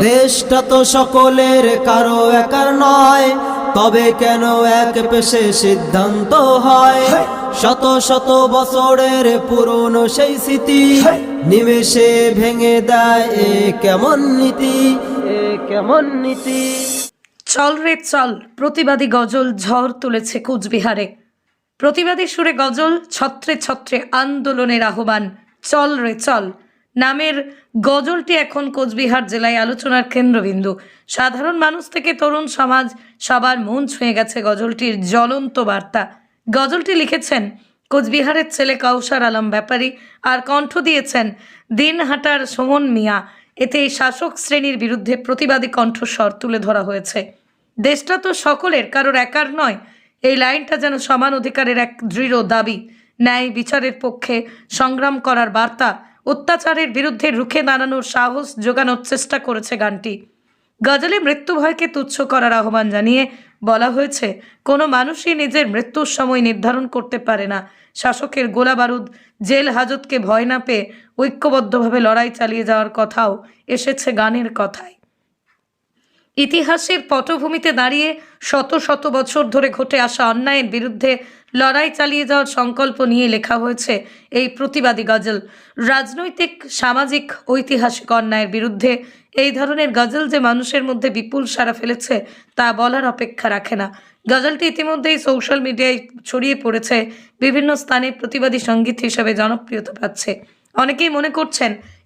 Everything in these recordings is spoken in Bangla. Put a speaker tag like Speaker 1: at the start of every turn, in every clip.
Speaker 1: দেশটা তো সকলের কারও একার নয় তবে কেন এক পেশে সিদ্ধান্ত হয়? শত শত বছরের পুরনো সেই স্মৃতি নিমেষে ভেঙে দেয় এ কেমন নীতি? এ কেমন নীতি?
Speaker 2: চল রে চল প্রতিবাদী গজল ঝড় তুলেছে কুচবিহারে। প্রতিবাদী সুরে গজল ছত্রে ছত্রে আন্দোলনের আহ্বান। চল রে চল নামের গজলটি এখন কোচবিহার জেলায় আলোচনার কেন্দ্রবিন্দু। সাধারণ মানুষ থেকে তরুণ সমাজ সবার মন ছুঁয়ে গেছে গজলটির জ্বলন্ত বার্তা। গজলটি লিখেছেন কোচবিহারের ছেলে কৌশার আলম ব্যাপারী আর কণ্ঠ দিয়েছেন দিনহাটার সুমন মিয়া। এতে শাসক শ্রেণির বিরুদ্ধে প্রতিবাদী কণ্ঠস্বর তুলে ধরা হয়েছে। দেশটা তো সকলের, কারোর একার নয়। এই লাইনটা যেন সমান অধিকারের এক দৃঢ় দাবি। ন্যায় বিচারের পক্ষে সংগ্রাম করার বার্তা অত্যাচারের বিরুদ্ধে রুখে দাঁড়ানোর সাহস জোগানোর চেষ্টা করেছে গানটি। গজলে মৃত্যু ভয়কে তুচ্ছ করার আহ্বান জানিয়ে বলা হয়েছে, কোনো মানুষই নিজের মৃত্যুর সময় নির্ধারণ করতে পারে না। শাসকের গোলা বারুদ, জেল হাজতকে ভয় না পেয়ে ঐক্যবদ্ধভাবে লড়াই চালিয়ে যাওয়ার কথাও এসেছে গানের কথায়। ইতিহাসের পটভূমিতে দাঁড়িয়ে শত শত বছর ধরে ঘটে আসা অন্যায়ের বিরুদ্ধে লড়াই চালিয়ে যাওয়ার সংকল্প নিয়ে লেখা হয়েছে এই প্রতিবাদী গজল। রাজনৈতিক, সামাজিক, ঐতিহাসিক অন্যায়ের বিরুদ্ধে এই ধরনের গজল যে মানুষের মধ্যে বিপুল সারা ফেলেছে, তা বলার অপেক্ষা রাখে না। গজলটি ইতিমধ্যেই সোশ্যাল মিডিয়ায় ছড়িয়ে পড়েছে, বিভিন্ন স্থানে প্রতিবাদী সংগীত হিসেবে জনপ্রিয়তা পাচ্ছে। অনেকেই মনে করছেন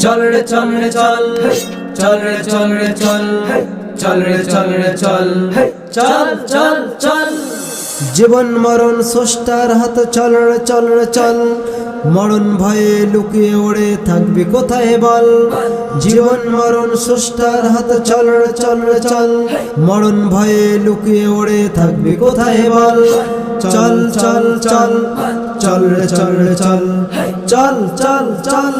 Speaker 1: চল রে চল রে চল। চল রে চল রে চল। চল রে চল রে চল। চল চল চল। জীবন মরণ স্রষ্টার হাত চল রে চল রে চল। মরণ ভয়ে লুকিয়ে ওড়ে থাকবি কোথায় বল? জীবন, মরণ সুষ্ঠার হাত চল চল চল। মরণ ভয়ে লুকিয়ে ওড়ে থাকবি কোথায় বল? চল চল চল। চল চল চল। চল চল চল।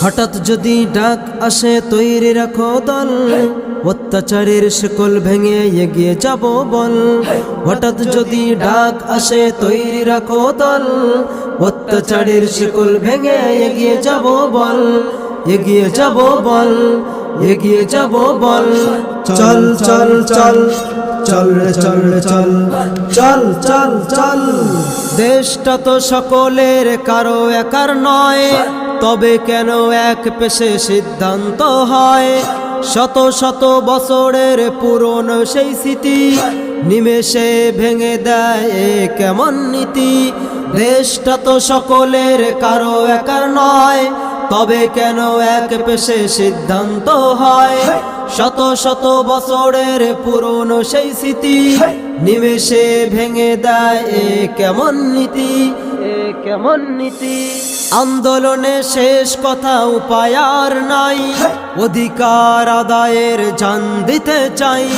Speaker 1: হঠাৎ যদি ডাক আসে তৈরি রাখো দল। অত্যাচারের শিকল ভেঙে এগিয়ে যাব বল। হঠাৎ যদি ডাক আসে তৈরি রাখো দল। অত্যাচারের শিকল ভেঙে এগিয়ে যাব বল, এগিয়ে যাব বল, এগিয়ে যাব বল। চল চল চল চল রে চল রে, চল চল চল চল। দেশটা তো সকলের, কারও একার নয়, তবে কেন এক পেশে সিদ্ধান্ত হয়? শত শত বছরের পুরনো সেই স্মৃতি, নিমেষে ভেঙে দেয় কেমন নীতি? দেশটা তো সকলের কারও একার নয় তবে কেন এক পেশে সিদ্ধান্ত হয়? শত শত বছরের পুরনো সেই স্মৃতি নিমেষে ভেঙে দেয় এ কেমন নীতি? এ কেমন নীতি? আন্দোলনে শেষ কথা উপায় আর নাই। অধিকার আদায়ের জান দিতে চাই।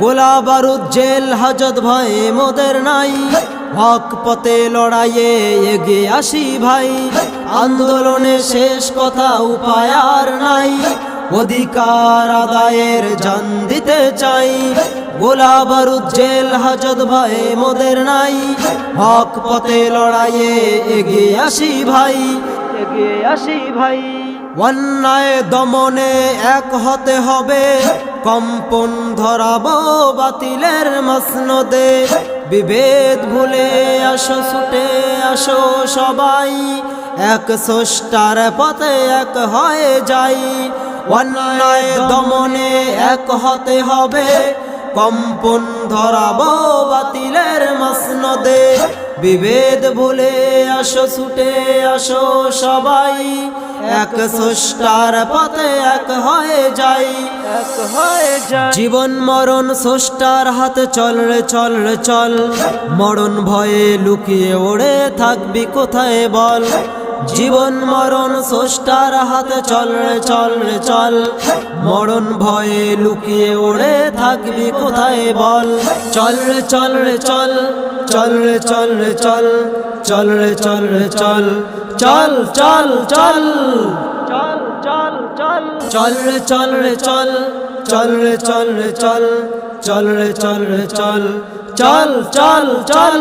Speaker 1: গোলা বারুদ জেল হাজত ভয় মোদের নাই। হক পথে লড়াইয়ে এগিয়ে আসি ভাই। আন্দোলনে শেষ কথা উপায় আর নাই। অধিকার আদায়ের জান দিতে চাই। গোলা বারুদ জেল হাজত ভয়ে মোদের নাই। হক পথে লড়াইয়ে এগিয়ে আসি ভাই। এগিয়ে আসি ভাই। অন্যায় দমনে এক হতে হবে। কম্পন ধরাব বাতিলের মসনদে। বিভেদ ভুলে আসো ছুটে আসো সবাই। এক সষ্টার পথে এক হয়ে যাই। অন্যায় দমনে এক হতে হবে। কম্পন ধরাবো বাতিলের মসনদে। বিভেদ ভুলে আসো ছুটে আসো সবাই। এক সষ্টার পথে এক হয়ে যাই। এক হয়ে যাই। জীবন মরণ সষ্টার হাতে চল রে চল রে চল। মরণ ভয়ে লুকিয়ে ওড়ে থাকবি কোথায় বল? জীবন মরণ স্রষ্টার হাতে চল রে চল রে চল মরণ ভয়ে লুকিয়ে ওড়ে থাকবি কোথায় বল চল রে চল রে চল চল রে চল রে চল চল রে চল রে চল চল চল চল চল চল চল চল রে চল রে চল চল রে চল রে চল চল রে চল রে চল চল চল চল